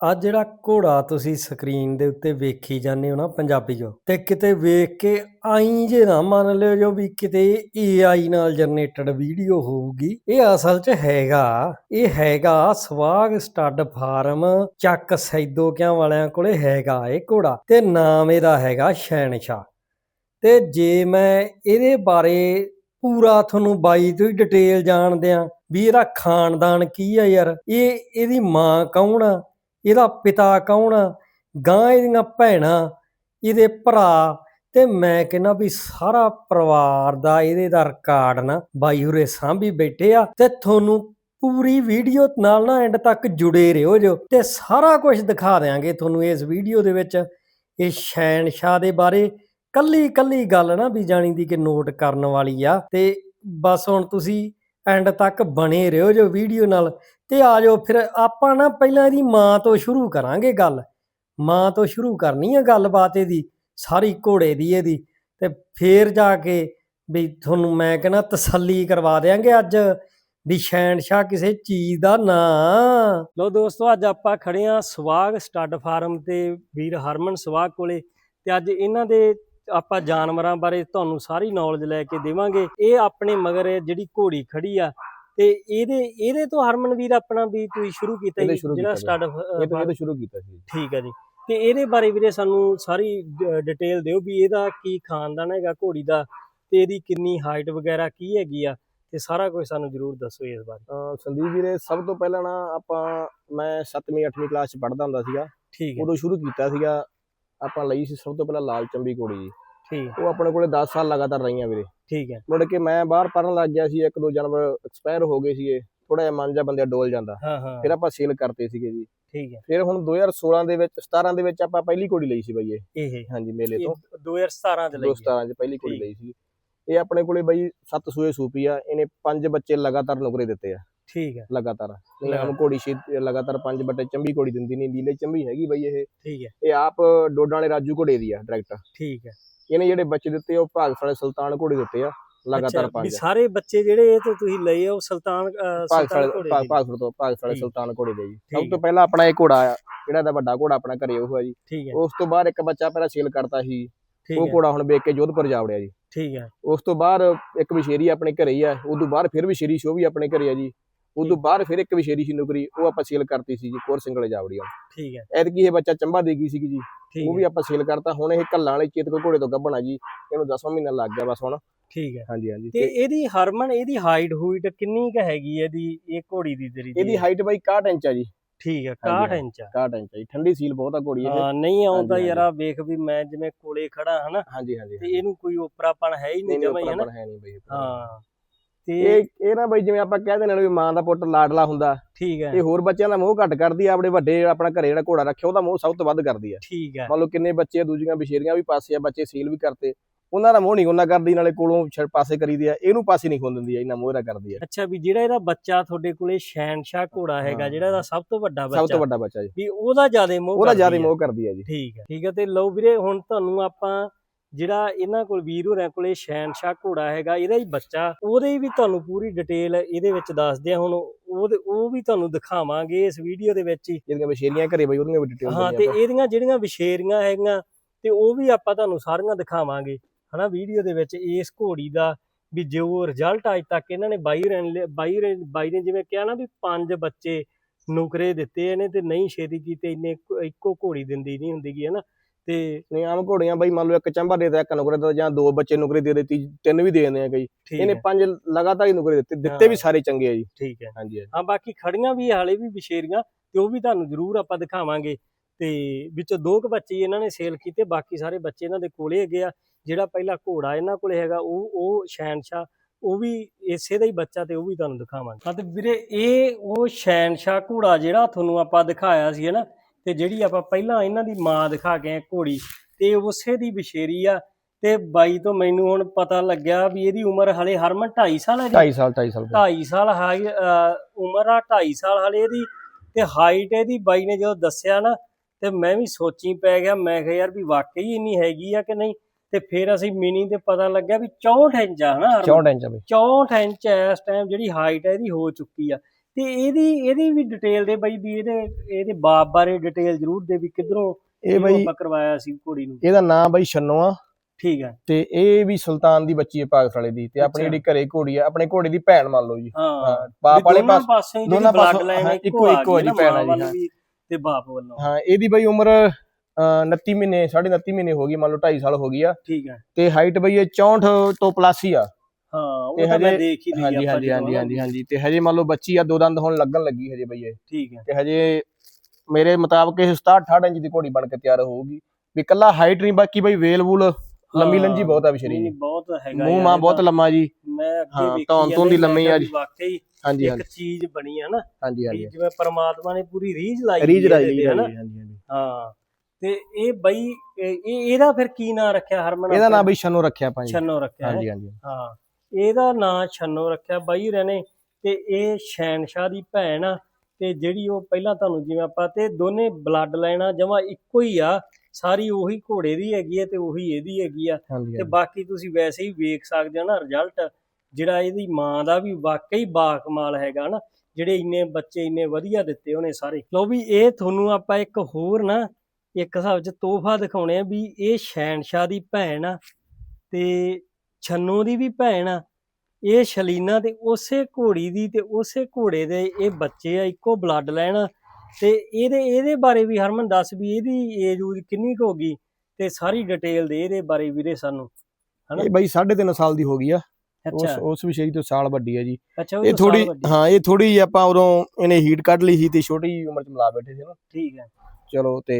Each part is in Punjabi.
ਆ ਜਿਹੜਾ ਘੋੜਾ ਤੁਸੀਂ ਸਕਰੀਨ ਦੇ ਉੱਤੇ ਵੇਖੀ ਜਾਂਦੇ ਹੋ ਨਾ ਪੰਜਾਬੀਓ ਤੇ ਕਿਤੇ ਵੇਖ ਕੇ ਆਈ ਜੇ ਨਾ ਮੰਨ ਲਿਓ ਜੋ ਵੀ ਕਿਤੇ AI ਨਾਲ ਜਨਰੇਟਡ ਵੀਡੀਓ ਹੋਊਗੀ, ਇਹ ਅਸਲ 'ਚ ਹੈਗਾ, ਇਹ ਹੈਗਾ ਸਵਾਗ ਸਟੱਡ ਫਾਰਮ ਚੱਕ ਸੈਦੋਕਿਆਂ ਵਾਲਿਆਂ ਕੋਲੇ ਹੈਗਾ ਇਹ ਘੋੜਾ, ਤੇ ਨਾਮ ਇਹਦਾ ਹੈਗਾ ਸ਼ੈਨਸ਼ਾ ਤੇ ਜੇ ਮੈਂ ਇਹਦੇ ਬਾਰੇ ਪੂਰਾ ਤੁਹਾਨੂੰ ਬਾਈ ਤੋਂ ਹੀ ਡਿਟੇਲ ਜਾਣਦੇ ਆ ਵੀ ਇਹਦਾ ਖਾਨਦਾਨ ਕੀ ਆ ਯਾਰ, ਇਹ, ਇਹਦੀ ਮਾਂ ਕੌਣ ਆ? ਇਹਦਾ ਪਿਤਾ ਕੌਣ? ਗਾਂ ਇਹਦੀਆਂ ਭੈਣਾਂ, ਇਹਦੇ ਭਰਾ ਤੇ ਮੈਂ ਕਹਿੰਦਾ ਵੀ ਸਾਰਾ ਪਰਿਵਾਰ ਦਾ ਇਹਦੇ ਦਾ ਰਿਕਾਰਡ ਨਾ ਬਾਈ ਹੁਰੇ ਸਾਂਭੀ ਬੈਠੇ ਆ ਤੇ ਤੁਹਾਨੂੰ ਪੂਰੀ ਵੀਡੀਓ ਨਾਲ ਨਾ ਐਂਡ ਤੱਕ ਜੁੜੇ ਰਹੋ ਜੋ ਤੇ ਸਾਰਾ ਕੁਝ ਦਿਖਾ ਦਿਆਂਗੇ ਤੁਹਾਨੂੰ ਇਸ ਵੀਡੀਓ ਦੇ ਵਿੱਚ ਇਹ ਸ਼ੈਨਸ਼ਾਹ ਦੇ ਬਾਰੇ। ਕੱਲੀ ਕੱਲੀ ਗੱਲ ਨਾ ਵੀ ਜਾਣੀ ਦੀ ਕਿ ਨੋਟ ਕਰਨ ਵਾਲੀ ਆ ਤੇ ਬਸ ਹੁਣ ਤੁਸੀਂ ਐਂਡ ਤੱਕ ਬਣੇ ਰਹੋ ਜੋ ਵੀਡੀਓ ਨਾਲ। ਤੇ ਆ ਜਾਓ ਫਿਰ ਆਪਾਂ ਨਾ ਪਹਿਲਾਂ ਇਹਦੀ ਮਾਂ ਤੋਂ ਸ਼ੁਰੂ ਕਰਾਂਗੇ ਗੱਲ। ਮਾਂ ਤੋਂ ਸ਼ੁਰੂ ਕਰਨੀ ਆ ਗੱਲਬਾਤ ਇਹਦੀ, ਸਾਰੀ ਘੋੜੇ ਦੀ ਇਹਦੀ। ਤੇ ਫੇਰ ਜਾ ਕੇ ਵੀ ਤੁਹਾਨੂੰ ਮੈਂ ਕਹਿੰਦਾ ਤਸੱਲੀ ਕਰਵਾ ਦੇਾਂਗੇ ਅੱਜ ਵੀ ਸ਼ੈਨਸ਼ਾਹ ਕਿਸੇ ਚੀਜ਼ ਦਾ ਨਾਂ। ਲੋ ਦੋਸਤੋ, ਅੱਜ ਆਪਾਂ ਖੜੇ ਆ ਸਵਾਗ ਸਟੱਡ ਫਾਰਮ ਤੇ ਵੀਰ ਹਰਮਨ ਸਵਾਗ ਕੋਲੇ। ਤੇ ਅੱਜ ਇਹਨਾਂ ਦੇ ਆਪਾਂ ਜਾਨਵਰਾਂ ਬਾਰੇ ਤੁਹਾਨੂੰ ਸਾਰੀ ਨੌਲੇਜ ਲੈ ਕੇ ਦੇਵਾਂਗੇ। ਇਹ ਆਪਣੇ ਮਗਰ ਜਿਹੜੀ ਘੋੜੀ ਖੜੀ ਆ ਤੇ ਇਹਦੇ ਇਹਦੇ ਤੋਂ ਹਰਮਨ ਵੀਰ ਆਪਣਾ ਵੀ ਤੁਸੀਂ ਸ਼ੁਰੂ ਕੀਤਾ ਜੀ, ਜਿਹੜਾ ਸਟੱਡ ਇਹ ਤਾਂ ਸ਼ੁਰੂ ਕੀਤਾ ਸੀ। ਠੀਕ ਹੈ ਜੀ। ਤੇ ਇਹਦੇ ਬਾਰੇ ਵੀਰੇ ਸਾਨੂੰ ਸਾਰੀ ਡਿਟੇਲ ਦਿਓ ਵੀ ਇਹਦਾ ਕੀ ਖਾਨਦਾਨ ਹੈਗਾ ਘੋੜੀ ਦਾ ਤੇ ਇਹਦੀ ਕਿੰਨੀ ਹਾਈਟ ਵਗੈਰਾ ਕੀ ਹੈਗੀ ਆ ਤੇ ਸਾਰਾ ਕੁਝ ਸਾਨੂੰ ਜਰੂਰ ਦੱਸੋ ਇਸ ਬਾਰੇ। ਸੰਦੀਪ ਵੀਰੇ ਸਭ ਤੋਂ ਪਹਿਲਾਂ ਨਾ ਆਪਾਂ ਮੈਂ 7ਵੀਂ 8ਵੀਂ ਕਲਾਸ ਚ ਪੜ੍ਹਦਾ ਹੁੰਦਾ ਸੀਗਾ। ਠੀਕ ਹੈ ਉਦੋਂ ਸ਼ੁਰੂ ਕੀਤਾ ਸੀਗਾ। ਆਪਾਂ ਲਈ ਸੀ ਸਭ ਤੋਂ ਪਹਿਲਾਂ ਲਾਲ ਚੰਬੀ ਕੋੜੀ ਜੀ। ਠੀਕ। ਉਹ ਆਪਣੇ ਕੋਲੇ 10 ਸਾਲ ਲਗਾਤਾਰ ਰਹੀਆਂ ਵੀਰੇ। ਠੀਕ ਹੈ। ਮੁੜ ਕੇ ਮੈਂ ਬਾਹਰ ਪੜਨ ਲੱਗ ਗਿਆ ਸੀ ਇੱਕ ਦੋ ਜਾਨਵਰ ਐਕਸਪਾਇਰ ਹੋ ਗਏ ਸੀਗੇ। ਥੋੜਾ ਜਿਹਾ ਮਨ ਜਿਹਾ ਬੰਦੇ ਡੋਲ ਜਾਂਦਾ। ਫਿਰ ਆਪਾਂ ਸੇਲ ਕਰਤੇ ਸੀਗੇ ਜੀ। ਠੀਕ ਹੈ। ਫਿਰ ਹੁਣ 2016 ਦੇ ਵਿੱਚ 17 ਦੇ ਵਿੱਚ ਆਪਾਂ ਪਹਿਲੀ ਕੋੜੀ ਲਈ ਸੀ ਬਾਈ ਇਹ। ਇਹ ਹਾਂਜੀ ਮੇਲੇ ਤੋਂ। ਇਹ 2017 ਚ ਲਈ ਹੈ। 2017 ਚ ਪਹਿਲੀ ਕੋੜੀ। ਲਈ ਸੀ ਇਹ ਆਪਣੇ ਕੋਲੇ ਬਾਈ ਸੱਤ ਸੂਏ ਸੂਪੀ ਆ। ਇਹਨੇ ਪੰਜ ਬੱਚੇ ਲਗਾਤਾਰ ਨੁਕਰੇ ਦਿੱਤੇ ਆ। ਠੀਕ ਹੈ। ਲਗਾਤਾਰ। ਨਹੀਂ। ਹਮ ਘੋੜੀ ਛੇ ਲਗਾਤਾਰ ਪੰਜ ਬੱਟੇ ਚੰਬੀ ਘੋੜੀ ਦਿੰਦੀ ਨਹੀਂ ਨੀਲੇ ਚੰਬੀ ਹੈਗੀ ਬਈ ਇਹ। ਠੀਕ ਹੈ। ਇਹ ਆਪ ਡੋਡਾਂ ਵਾਲੇ ਰਾਜੂ ਘੋੜੇ ਦੀ ਆ ਡਾਇਰੈਕਟ ਠੀਕ ਹੈ। ਇਹਨੇ ਜਿਹੜੇ ਬੱਚੇ ਦਿੱਤੇ ਉਹ ਭਾਗ ਫੜੇ ਸੁਲਤਾਨ ਘੋੜੇ ਦਿੱਤੇ ਆ ਲਗਾਤਾਰ ਪੰਜ। ਸਾਰੇ ਬੱਚੇ ਜਿਹੜੇ ਇਹ ਤੋਂ ਤੁਸੀਂ ਲਏ ਉਹ ਸੁਲਤਾਨ ਸੁਲਤਾਨ ਘੋੜੇ ਭਾਗ ਦੇ ਭਾਗ ਫੜੇ ਤੋਂ ਭਾਗ ਫੜੇ ਠੀਕ। ਸੁਲਤਾਨ ਘੋੜੇ ਦੇ ਜੀ। ਸਭ ਤੋਂ ਪਹਿਲਾਂ ਆਪਣਾ ਇਹ ਘੋੜਾ ਆ ਜਿਹੜਾ ਦਾ ਵੱਡਾ ਘੋੜਾ ਆਪਣਾ ਘਰੇ ਉਹ ਆ ਜੀ। ਉਸ ਤੋਂ ਬਾਅਦ ਇੱਕ ਬੱਚਾ ਪਹਿਲਾਂ ਸੇਲ ਕਰਤਾ ਸੀ। ਉਹ ਘੋੜਾ ਹੁਣ ਵੇਚ ਕੇ ਜੋਧਪੁਰ ਜਾ ਵੜਿਆ ਜੀ। ਠੀਕ ਹੈ। ਉਸ ਤੋਂ ਬਾਅਦ ਇੱਕ ਵਿਸ਼ੇਰੀ ਆਪਣੇ ਘਰੇ ਹੀ ਆ ਉਦੋਂ ਬਾਅਦ ਫਿਰ ਵਿਸ਼ੇਰੀ ਸ਼ੋ ਵੀ ਆਪਣੇ ਘਰੇ ਆ ਜੀ। ਉਦੋਂ ਬਾਅਦ ਫਿਰ ਇੱਕ ਵਿਸ਼ੇਰੀ ਸੀ ਨੌਕਰੀ ਉਹ ਆਪਾਂ ਸੇਲ ਕਰਤੀ ਸੀ ਜੀ ਕੋਰ ਸਿੰਘਲੇ ਜਾਵੜੀ ਠੀਕ ਹੈ। ਐਤਕੀ ਇਹ ਬੱਚਾ ਚੰਬਾ ਦੇ ਗਈ ਸੀਗੀ ਜੀ ਉਹ ਵੀ ਆਪਾਂ ਸੇਲ ਕਰਤਾ। ਹੁਣ ਇਹ ਕੱਲਾਂ ਵਾਲੇ ਚੇਤਕ ਘੋੜੇ ਤੋਂ ਗੱਭਣਾ ਜੀ ਇਹਨੂੰ 10ਵਾਂ ਮਹੀਨਾ ਲੱਗ ਗਿਆ ਬਸ ਹੁਣ। ਠੀਕ ਹੈ। ਹਾਂਜੀ ਹਾਂਜੀ। ਤੇ ਇਹਦੀ ਹਰਮਨ ਇਹਦੀ ਹਾਈਟ ਹੂਈਟ ਕਿੰਨੀ ਕ ਹੈਗੀ ਹੈ ਇਹਦੀ ਇਹ ਘੋੜੀ ਦੀ ਤੇਰੀ? ਇਹਦੀ ਹਾਈਟ ਬਾਈ 61 ਇੰਚ ਆ ਜੀ। ਠੀਕ ਹੈ ਹਾਂਜੀ, 61 ਇੰਚ ਆ। 61 ਇੰਚ ਠੰਡੀ ਸੀਲ ਬਹੁਤ ਆ ਘੋੜੀ ਇਹ। ਹਾਂ ਨਹੀਂ ਆਉਂਦਾ ਯਾਰ ਵੇਖ ਵੀ ਮੈਂ ਜਿਵੇਂ ਕੋਲੇ ਖੜਾ ਹਨਾ ਹਾਂਜੀ ਹਾਂਜੀ ਤੇ ਇਹਨੂੰ ਕੋਈ ਉਪਰਾਪਣ ਹੈ ਹੀ ਨਹੀਂ ਜਮਾਈ ਹਨਾ? ਹਾਂ। ਤੇ ਇਹ ਇਹ ਨਾ ਬਾਈ ਜਿਵੇਂ ਆਪਾਂ ਕਹਿ ਦਿੰਦੇ ਨੇ ਵੀ ਮਾਂ ਦਾ ਪੁੱਤ ਲਾਡਲਾ ਹੁੰਦਾ ਠੀਕ ਹੈ। ਇਹ ਹੋਰ ਬੱਚਿਆਂ ਦਾ ਮੋਹ ਘੱਟ ਕਰਦੀ ਆ ਆਪਣੇ ਵੱਡੇ ਆਪਣਾ ਘਰੇ ਜਿਹੜਾ ਘੋੜਾ ਰੱਖਿਆ ਉਹਦਾ ਮੋਹ ਸਭ ਤੋਂ ਵੱਧ ਕਰਦੀ ਆ। ਠੀਕ ਹੈ। ਮੰਨ ਲਓ ਕਿੰਨੇ ਬੱਚੇ ਦੂਜੀਆਂ ਬਿਸ਼ੇਰੀਆਂ ਵੀ ਪਾਸੇ ਆ ਬੱਚੇ ਸੀਲ ਵੀ ਕਰਤੇ ਉਹਨਾਂ ਦਾ ਮੋਹ ਨਹੀਂ ਉਹਨਾਂ ਕਰਦੀ ਨਾਲੇ ਕੋਲੋਂ ਪਾਸੇ ਕਰੀਦੀ ਆ ਇਹਨੂੰ ਪਾਸੇ ਨਹੀਂ ਖੋਣ ਦਿੰਦੀ ਆ ਇੰਨਾ ਮੋਹ ਇਹਦਾ ਕਰਦੀ ਆ। ਅੱਛਾ ਵੀ ਜਿਹੜਾ ਇਹਦਾ ਬੱਚਾ ਤੁਹਾਡੇ ਕੋਲੇ ਸ਼ੈਨਸ਼ਾਹ ਘੋੜਾ ਹੈਗਾ। ਜਿਹੜਾ ਇਹਦਾ ਸਭ ਤੋਂ ਵੱਡਾ ਸਭ ਤੋਂ ਬੱਚਾ ਵੱਡਾ ਬੱਚਾ ਜੀ। ਵੀ ਉਹਦਾ ਜ਼ਿਆਦਾ ਮੋਹ ਉਹਦਾ ਜ਼ਿਆਦਾ। ਮੋਹ ਕਰਦੀ ਆ ਜੀ। ਠੀਕ ਹੈ। ਠੀਕ ਹੈ ਤੇ ਲਓ ਵੀਰੇ ਹੁਣ ਤੁਹਾਨੂੰ ਆਪਾਂ ਜਿਹੜਾ ਇਹਨਾਂ ਕੋਲ ਵੀਰ ਹੋਰਾਂ ਕੋਲੇ ਸ਼ੈਨਸ਼ਾਹ ਘੋੜਾ ਹੈਗਾ ਇਹਦਾ ਹੀ ਬੱਚਾ। ਉਹਦੇ ਵੀ ਤੁਹਾਨੂੰ ਪੂਰੀ ਡਿਟੇਲ ਇਹਦੇ ਵਿੱਚ ਦੱਸਦੇ ਆ ਹੁਣ। ਉਹਦੇ ਉਹ ਵੀ ਤੁਹਾਨੂੰ ਦਿਖਾਵਾਂਗੇ ਇਸ ਵੀਡੀਓ ਦੇ ਵਿੱਚ ਹੀ। ਜਿਹੜੀਆਂ ਬਿਸ਼ੇਰੀਆਂ ਘਰੇ ਬਈ ਉਹਦੀਆਂ ਵੀ ਡਿਟੇਲ ਹਾਂ ਤੇ ਇਹਦੀਆਂ ਜਿਹੜੀਆਂ ਵਿਸ਼ੇਰੀਆਂ ਹੈਗੀਆਂ ਤੇ ਉਹ ਵੀ ਆਪਾਂ ਤੁਹਾਨੂੰ ਸਾਰੀਆਂ ਦਿਖਾਵਾਂਗੇ। ਹਨਾ ਵੀਡੀਓ ਦੇ ਵਿੱਚ ਇਸ ਘੋੜੀ ਦਾ ਵੀ ਜੋ ਰਿਜ਼ਲਟ ਅੱਜ ਤੱਕ ਇਹਨਾਂ ਨੇ ਬਾਈ ਰਨ ਬਾਈ ਰਨ- ਬਾਈ ਨੇ ਜਿਵੇਂ ਕਿਹਾ ਨਾ ਵੀ ਪੰਜ ਬੱਚੇ ਨੁਕਰੇ ਦਿੱਤੇ ਇਹਨੇ ਤੇ ਨਹੀਂ ਛੇਤੀ ਕੀਤੇ ਇੰਨੇ ਇੱਕੋ- ਇੱਕੋ ਘੋੜੀ ਦਿੰਦੀ ਨਹੀਂ ਹੁੰਦੀਗੀ ਹਨਾ। ਤੇ ਨਹੀਂ ਆਮ ਘੋੜੀਆਂ ਬਈ ਮੰਨ ਲਓ ਇੱਕ ਚੰਬਾ ਦੇ ਦਿੱਤਾ ਇੱਕ ਨੁਕਰੇ ਦਾ ਜਾਂ ਦੋ ਬੱਚੇ ਨੁਕਰੇ ਦੇ ਦਿੱਤੀ ਤਿੰਨ ਵੀ ਦੇ ਦਿੰਦੇ ਆ ਕਈ। ਠੀਕ ਇਹਨੇ ਹੈ। ਪੰਜ ਲਗਾਤਾਰ ਹੀ ਨੁਕਰੇ ਦਿੱਤੇ ਦਿੱਤੇ ਵੀ ਹਾਂ। ਸਾਰੇ ਚੰਗੇ ਆ ਜੀ। ਠੀਕ ਹੈ। ਹਾਂਜੀ ਹਾਂ ਬਾਕੀ ਖੜੀਆਂ ਵੀ ਹਾਲੇ ਵੀ ਵਿਸ਼ੇਰੀਆਂ ਤੇ ਉਹ ਵੀ ਤੁਹਾਨੂੰ ਜ਼ਰੂਰ ਆਪਾਂ ਦਿਖਾਵਾਂਗੇ। ਤੇ ਵਿੱਚੋਂ ਦੋ ਕੁ ਬੱਚੇ ਹੀ ਇਹਨਾਂ ਨੇ ਸੇਲ ਕੀਤੇ ਬਾਕੀ ਸਾਰੇ ਬੱਚੇ ਇਹਨਾਂ ਦੇ ਕੋਲੇ ਹੈਗੇ ਆ। ਜਿਹੜਾ ਪਹਿਲਾ ਘੋੜਾ ਇਹਨਾਂ ਕੋਲੇ ਹੈਗਾ ਉਹ ਉਹ ਸ਼ੈਨਸ਼ਾ ਉਹ ਵੀ ਇਸੇ ਦਾ ਹੀ ਬੱਚਾ ਤੇ ਉਹ ਵੀ ਤੁਹਾਨੂੰ ਦਿਖਾਵਾਂਗੇ। ਹਾਂ ਤੇ ਵੀਰੇ ਇਹ ਉਹ ਸ਼ੈਨਸ਼ਾ ਘੋੜਾ ਜਿਹੜਾ ਤੁਹਾਨੂੰ ਆਪਾਂ ਦਿਖਾਇਆ ਸੀ ਨਾ? ਤੇ ਜਿਹੜੀ ਆਪਾਂ ਪਹਿਲਾਂ ਇਹਨਾਂ ਦੀ ਮਾਂ ਦਿਖਾ ਕੇ ਆਏ ਘੋੜੀ ਤੇ ਉਸੇ ਦੀ ਵਿਸ਼ੇਰੀ ਆ। ਤੇ ਬਾਈ ਤੋਂ ਮੈਨੂੰ ਹੁਣ ਪਤਾ ਲੱਗਿਆ ਵੀ ਇਹਦੀ ਉਮਰ ਹਲੇ ਹਰਮਨ 2.5 ਸਾਲ ਹੈ ਜੀ। 2.5 ਸਾਲ 2.5 ਸਾਲ ਦਾ। 2.5 ਸਾਲ ਹਾਈ ਉਮਰ ਆ 2.5 ਸਾਲ ਹਲੇ ਇਹਦੀ। ਤੇ ਹਾਈਟ ਇਹਦੀ ਬਾਈ ਨੇ ਜਦੋਂ ਦੱਸਿਆ ਨਾ ਤੇ ਮੈਂ ਵੀ ਸੋਚੀ ਪੈ ਗਿਆ ਮੈਂ ਕਿਹਾ ਯਾਰ ਵੀ ਵਾਕਈ ਇੰਨੀ ਹੈਗੀ ਆ ਕਿ ਨਹੀਂ? ਤੇ ਫਿਰ ਅਸੀਂ ਮਿਨੀ ਤੇ ਪਤਾ ਲੱਗਿਆ ਵੀ 64 ਇੰਚ ਆ ਹਨਾ ਹਰਮਨ? 64 ਇੰਚ ਆ ਬਈ। 64 ਇੰਚ ਇਸ ਟਾਈਮ ਜਿਹੜੀ ਹਾਈਟ ਹੈ ਇਹਦੀ ਹੋ ਚੁੱਕੀ ਆ। ਤੇ ਇਹਦੀ ਇਹਦੀ ਵੀ ਡਿਟੇਲ ਦੇ ਬਾਈ ਵੀ ਇਹਦੇ ਇਹਦੇ ਬਾਪ ਬਾਰੇ ਡਿਟੇਲ ਜ਼ਰੂਰ ਦੇ ਵੀ ਕਿਧਰੋਂ ਇਹ ਬਈ ਕਰਵਾਇਆ ਸੀ ਘੋੜੀ ਨੂੰ। ਇਹਦਾ ਨਾਮ ਬਈ ਛੰਨੋ ਆ। ਠੀਕ ਹੈ ਤੇ ਇਹ ਵੀ ਸੁਲਤਾਨ ਦੀ ਬੱਚੀ ਹੈ ਪਾਗਸਾਲੇ ਦੀ। ਤੇ ਆਪਣੀ। ਜਿਹੜੀ ਘਰੇ ਘੋੜੀ ਆ ਆਪਣੇ ਘੋੜੇ ਦੀ ਭੈਣ ਮੰਨ ਲਓ ਜੀ। ਹਾਂ। ਬਾਪ ਵਾਲੇ ਪਾਸ ਦੋਨਾਂ ਬਲੱਡ ਪਾਸੋਂ, ਇੱਕੋ ਇੱਕੋ- ਜੀ ਭੈਣ ਆ ਜੀ, ਵੱਲ ਤੇ ਬਾਪ ਵੱਲੋਂ। ਹਾਂ ਇਹਦੀ ਬਈ ਉਮਰ ਅਹ, 29 ਮਹੀਨੇ 29.5 ਮਹੀਨੇ ਹੋ ਗਈ ਮੰਨ ਲਓ 2.5 ਸਾਲ ਹੋ ਗਈ ਆ। ਠੀਕ ਹੈ ਤੇ ਹਾਈਟ ਬਈ ਇਹ 64 ਤੋਂ ਪਲੱਸ ਹੀ ਆ। ਉਹ ਤੇ ਤਾਂ ਮੈਂ ਹਜੇ- ਦੇਖ ਹੀ ਲਈ ਹਾਂਜੀ ਆਪਾਂ ਹਾਂਜੀ ਹਾਂਜੀ ਨਾ। ਹਾਂਜੀ ਹਾਂਜੀ ਤੇ ਹਜੇ ਮੰਨ ਲਓ ਬੱਚੀ ਆ ਦੋ ਦੰਦ ਹੁਣ ਲੱਗਣ ਲੱਗੀ ਹਜੇ ਬਈ ਇਹ। ਠੀਕ ਹੈ। ਤੇ ਹਜੇ ਮੇਰੇ ਮੁਤਾਬਕ ਇਹ 67 68 ਇੰਚ ਦੀ ਘੋੜੀ ਬਣ ਕੇ ਤਿਆਰ ਹੋਊਗੀ। ਵੀ ਕੱਲਾ ਹਾਈਟ ਨਹੀਂ ਬਾਕੀ ਬਈ ਵੇਲ ਵੂਲ ਲੰਮੀ ਲੰਜੀ ਬਹੁਤ ਆ ਵਿਸ਼ਰੀ ਨਹੀਂ ਬਹੁਤ ਹੈਗਾ ਮੂੰਹ ਮਾਂ। ਬਹੁਤ ਲੰਮਾ ਜੀ। ਮੈਂ ਅੱਗੇ ਵੇਖੀ ਧੌਣ ਧੌਣ ਦੀ ਲੰਮੀ ਆ ਜੀ। ਵਾਕਈ ਹਾਂਜੀ ਇੱਕ ਚੀਜ਼ ਬਣੀ ਹੈ ਨਾ ਹਾਂਜੀ ਹਾਂਜੀ। ਜਿਵੇਂ ਪਰਮਾਤਮਾ ਨੇ ਪੂਰੀ ਰੀਝ ਲਾਈ ਰੀਜ ਹੋਈ ਹੈ ਜੀ ਤੇ, ਹਾਂਜੀ ਹਾਂਜੀ ਹਾਂ ਤੇ ਇਹ ਬਈ ਇਹ ਇਹ- ਇਹਦਾ ਫਿਰ ਕੀ ਨਾਂ ਰੱਖਿਆ ਹਰਮਨ ਇਹਦਾ ਨਾਮ ਬਈ ਸ਼ਨੋ ਰੱਖਿਆ ਜੀ। ਛੰਨੋ ਰੱਖਿਆ? ਹਾਂਜੀ ਹਾਂਜੀ। ਹਾਂ। ਇਹਦਾ ਨਾਂ ਛੰਨੋ ਰੱਖਿਆ ਬਾਈ ਹੋਰਾਂ ਨੇ ਤੇ ਇਹ ਸ਼ੈਨਸ਼ਾਹ ਦੀ ਭੈਣ ਆ ਤੇ ਜਿਹੜੀ ਉਹ ਪਹਿਲਾਂ ਤੁਹਾਨੂੰ ਜਿਵੇਂ ਆਪਾਂ ਤੇ ਦੋਨੇ ਬਲੱਡ ਲਾਈਨਾਂ ਜਮਾ ਇੱਕੋ ਹੀ ਆ ਸਾਰੀ ਉਹੀ ਘੋੜੇ ਦੀ ਹੈਗੀ ਹੈ ਤੇ ਉਹੀ ਇਹਦੀ ਹੈਗੀ ਆ। ਤੇ ਬਾਕੀ ਤੁਸੀਂ ਵੈਸੇ ਹੀ ਵੇਖ ਸਕਦੇ ਹੋ ਨਾ ਰਿਜ਼ਲਟ ਜਿਹੜਾ ਇਹਦੀ ਮਾਂ ਦਾ ਵੀ ਵਾਕਈ ਬਾਕਮਾਲ ਹੈਗਾ ਨਾ ਜਿਹੜੇ ਇੰਨੇ ਬੱਚੇ ਇੰਨੇ ਵਧੀਆ ਦਿੱਤੇ ਉਹਨੇ ਸਾਰੇ। ਲਓ ਵੀ ਇਹ ਤੁਹਾਨੂੰ ਆਪਾਂ ਇੱਕ ਹੋਰ ਨਾ ਇੱਕ ਹਿਸਾਬ 'ਚ ਤੋਹਫਾ ਦਿਖਾਉਣੇ ਆ ਵੀ ਇਹ ਸ਼ੈਨਸ਼ਾਹ ਦੀ ਭੈਣ ਆ ਤੇ ਛੰਨੂ ਦੀ ਵੀ ਭੈਣ ਆ ਇਹ ਸ਼ਲੀਨਾ ਤੇ ਉਸੇ ਘੋੜੀ ਦੀ ਤੇ ਉਸੇ ਘੋੜੇ ਦੇ ਇਹ ਬੱਚੇ ਆ ਇੱਕੋ ਬਲੱਡ ਲੈਣ ਤੇ ਇਹਦੇ ਇਹਦੇ ਬਾਰੇ ਵੀ ਹਰਮਨ ਦੱਸ ਵੀ ਇਹਦੀ ਏਜ ਉਜ ਕਿੰਨੀ ਕੁ ਹੋਗੀ ਤੇ ਸਾਰੀ ਡਿਟੇਲ ਦੇ ਇਹਦੇ ਬਾਰੇ ਵੀਰੇ ਸਾਨੂੰ ਹਨਾ? ਇਹ ਬਈ 3.5 ਸਾਲ ਦੀ ਹੋ ਗਈ ਆ। ਉਸ ਉਸ ਵਿਸ਼ੇਰੀ ਤੋਂ ਸਾਲ ਵੱਡੀ ਆ ਜੀ। ਇਹ ਥੋੜੀ। ਹਾਂ ਇਹ ਥੋੜੀ ਆਪਾਂ ਉਦੋਂ ਇਹਨੇ ਹੀਟ ਕੱਢ ਲਈ ਸੀ ਤੇ ਛੋਟੀ ਉਮਰ ਚ ਮਿਲਾ ਬੈਠੇ ਸੀ ਨਾ। ਠੀਕ ਹੈ। ਚਲੋ ਤੇ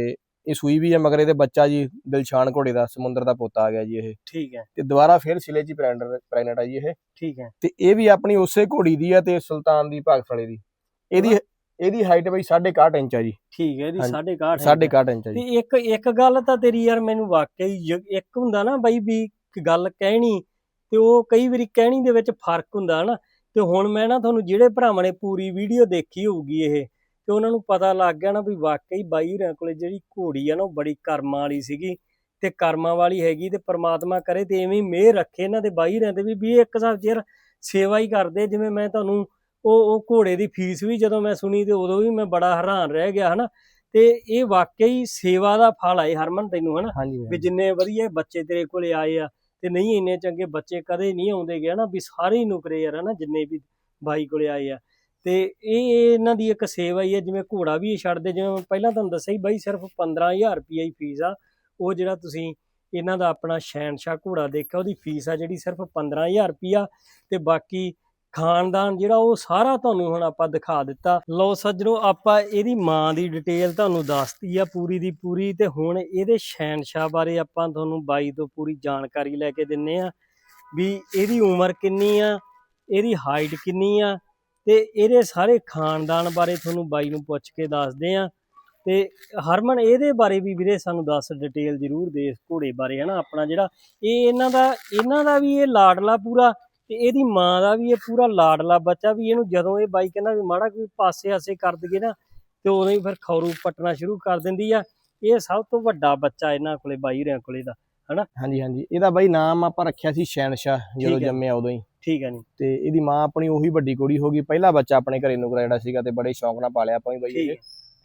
ਇਹ ਸੂਈ ਵੀ ਆ ਮਗਰ ਇਹਦੇ ਬੱਚਾ ਜੀ ਦਿਲਸ਼ਾਨ ਘੋੜੇ ਦਾ ਸਮੁੰਦਰ ਦਾ ਪੋਤਾ ਆ ਗਿਆ ਜੀ ਇਹ। ਠੀਕ ਹੈ। ਤੇ ਦੁਬਾਰਾ ਫਿਰ ਸਿਲੇ ਚ ਪ੍ਰੈਗਨੈਂਟ ਆ ਜੀ ਇਹ। ਠੀਕ ਹੈ। ਤੇ ਇਹ ਵੀ ਆਪਣੀ ਉਸੇ ਘੋੜੀ ਦੀ ਆ ਤੇ ਸੁਲਤਾਨ ਦੀ ਭਾਗਸਲੇ ਦੀ। ਇਹਦੀ ਇਹਦੀ ਹਾਈਟ ਬਈ 6.5 ਇੰਚ ਆ ਜੀ। ਠੀਕ ਹੈ ਇਹਦੀ ਹਾਂਜੀ, 6.5 6.5 ਇੰਚ ਆ। ਤੇ ਜੀ। ਇੱਕ ਇੱਕ ਗੱਲ ਤਾਂ ਤੇਰੀ ਯਾਰ ਮੈਨੂੰ ਵਾਕਈ ਜ- ਇੱਕ ਹੁੰਦਾ ਨਾ ਬਈ ਵੀ ਗੱਲ ਕਹਿਣੀ ਤੇ ਉਹ ਕਈ ਵਾਰੀ ਕਹਿਣੀ ਦੇ ਵਿੱਚ ਫ਼ਰਕ ਹੁੰਦਾ ਨਾ। ਤੇ ਹੁਣ ਮੈਂ ਨਾ ਤੁਹਾਨੂੰ ਜਿਹੜੇ ਭਰਾਵਾਂ ਨੇ ਪੂਰੀ ਵੀਡੀਓ ਦੇਖੀ ਹੋਊਗੀ ਇਹ। ਤੇ ਉਹਨਾਂ ਨੂੰ ਪਤਾ ਲੱਗ ਗਿਆ ਨਾ ਵੀ ਵਾਕਈ ਬਾਈ ਹੋਰਾਂ ਕੋਲੇ ਜਿਹੜੀ ਘੋੜੀ ਆ ਨਾ ਉਹ ਬੜੀ ਕਰਮਾਂ ਵਾਲੀ ਸੀਗੀ ਤੇ ਕਰਮਾਂ ਵਾਲੀ ਹੈਗੀ ਤੇ ਪ੍ਰਮਾਤਮਾ ਕਰੇ ਤੇ ਐਵੇਂ ਮਿਹਰ ਰੱਖੇ ਇਹਨਾਂ ਦੇ ਬਾਈ ਹੋਰਾਂ ਤੇ ਵੀ ਵੀ ਇਹ ਇੱਕ ਹਿਸਾਬ ਚਿਰ ਸੇਵਾ ਹੀ ਕਰਦੇ ਜਿਵੇਂ ਮੈਂ ਤੁਹਾਨੂੰ ਉਹ ਉਹ ਘੋੜੇ ਦੀ ਫੀਸ ਵੀ ਜਦੋਂ ਮੈਂ ਸੁਣੀ ਤੇ ਉਦੋਂ ਵੀ ਮੈਂ ਬੜਾ ਹੈਰਾਨ ਰਹਿ ਗਿਆ ਹਨਾ। ਤੇ ਇਹ ਵਾਕਈ ਸੇਵਾ ਦਾ ਫਲ ਆਏ ਹਰਮਨ ਤੈਨੂੰ ਹਨਾ। ਵੀ। ਜਿੰਨੇ ਵਧੀਆ ਬੱਚੇ ਤੇਰੇ ਕੋਲੇ ਆਏ ਆ ਤੇ ਨਹੀਂ ਇੰਨੇ ਚੰਗੇ ਬੱਚੇ ਕਦੇ ਨਹੀਂ ਆਉਂਦੇ ਗਏ ਨਾ ਵੀ ਸਾਰੇ ਨੁਕਰੇ ਯਾਰ ਹਨਾ ਜਿੰਨੇ ਵੀ ਬਾਈ ਕੋਲੇ ਆਏ ਆ। ਤੇ ਇਹ ਇਹਨਾਂ ਦੀ ਇੱਕ ਸੇਵਾ ਹੀ ਹੈ, ਜਿਵੇਂ ਘੋੜਾ ਵੀ ਛੱਡਦੇ, ਜਿਵੇਂ ਮੈਂ ਪਹਿਲਾਂ ਤੁਹਾਨੂੰ ਦੱਸਿਆ ਹੀ ਬਾਈ ਸਿਰਫ 15000 ਰੁਪਈਆ ਹੀ ਫੀਸ ਆ। ਉਹ ਜਿਹੜਾ ਤੁਸੀਂ ਇਹਨਾਂ ਦਾ ਆਪਣਾ ਸ਼ੈਨਸ਼ਾ ਘੋੜਾ ਦੇਖਿਆ, ਉਹਦੀ ਫੀਸ ਆ ਜਿਹੜੀ ਸਿਰਫ 15000 ਰੁਪਈਆ। ਤੇ ਬਾਕੀ ਖਾਨਦਾਨ ਜਿਹੜਾ, ਉਹ ਸਾਰਾ ਤੁਹਾਨੂੰ ਹੁਣ ਆਪਾਂ ਦਿਖਾ ਦਿੱਤਾ। ਲਓ ਸੱਜਣੋ, ਆਪਾਂ ਇਹਦੀ ਮਾਂ ਦੀ ਡਿਟੇਲ ਤੁਹਾਨੂੰ ਦੱਸਤੀ ਆ ਪੂਰੀ ਦੀ ਪੂਰੀ। ਤੇ ਹੁਣ ਇਹਦੇ ਸ਼ੈਨਸ਼ਾਹ ਬਾਰੇ ਆਪਾਂ ਤੁਹਾਨੂੰ ਬਾਈ ਤੋਂ ਪੂਰੀ ਜਾਣਕਾਰੀ ਲੈ ਕੇ ਦਿੰਨੇ ਆ ਵੀ ਇਹਦੀ ਉਮਰ ਕਿੰਨੀ ਆ, ਇਹਦੀ ਹਾਈਟ ਕਿੰਨੀ ਆ ਤੇ ਇਹਦੇ ਸਾਰੇ ਖਾਨਦਾਨ ਬਾਰੇ ਤੁਹਾਨੂੰ ਬਾਈ ਨੂੰ ਪੁੱਛ ਕੇ ਦੱਸਦੇ ਆ। ਤੇ ਹਰਮਨ ਇਹਦੇ ਬਾਰੇ ਵੀ ਵੀਰੇ ਸਾਨੂੰ ਦੱਸ ਡਿਟੇਲ ਜ਼ਰੂਰ ਦੇ ਇਸ ਘੋੜੇ ਬਾਰੇ ਹਨਾ? ਆਪਣਾ ਜਿਹੜਾ ਇਹ ਇਹਨਾਂ ਦਾ ਇਹਨਾਂ ਦਾ ਵੀ ਇਹ ਲਾਡਲਾ ਪੂਰਾ ਤੇ ਇਹਦੀ ਮਾਂ ਦਾ ਵੀ ਇਹ ਪੂਰਾ ਲਾਡਲਾ ਬੱਚਾ ਵੀ ਇਹਨੂੰ ਜਦੋਂ ਇਹ ਬਾਈ ਕਹਿੰਦਾ ਵੀ ਮਾੜਾ ਕੋਈ ਪਾਸੇ ਆਸੇ ਕਰ ਦਈਏ ਨਾ ਤੇ ਉਦੋਂ ਹੀ ਫਿਰ ਖੌਰੂ ਪੱਟਣਾ ਸ਼ੁਰੂ ਕਰ ਦਿੰਦੀ ਆ। ਇਹ ਸਭ ਤੋਂ ਵੱਡਾ ਬੱਚਾ ਇਹਨਾਂ ਕੋਲੇ ਬਾਈ ਰਿਆਂ ਕੋਲੇ ਦਾ ਹਾਂਜੀ ਹਾਂਜੀ। ਇਹਦਾ ਬਈ ਨਾਮ ਆਪਾਂ ਰੱਖਿਆ ਸੀ ਸ਼ੈਨਸ਼ਾਹ ਜਦੋਂ। ਜੰਮਿਆ ਉਦੋਂ ਹੀ। ਠੀਕ ਹੈ ਨੀ ਤੇ ਇਹਦੀ ਮਾਂ ਆਪਣੀ ਉਹੀ ਵੱਡੀ ਕੁੜੀ ਹੋ ਗਈ। ਪਹਿਲਾ ਬੱਚਾ ਆਪਣੇ ਘਰੇ ਨੁਕਰਾ ਜਿਹੜਾ ਸੀਗਾ ਤੇ ਬੜੇ ਸ਼ੌਂਕ ਨਾਲ ਪਾਲਿਆ ਆਪਾਂ ਵੀ ਬਈ ਇਹ।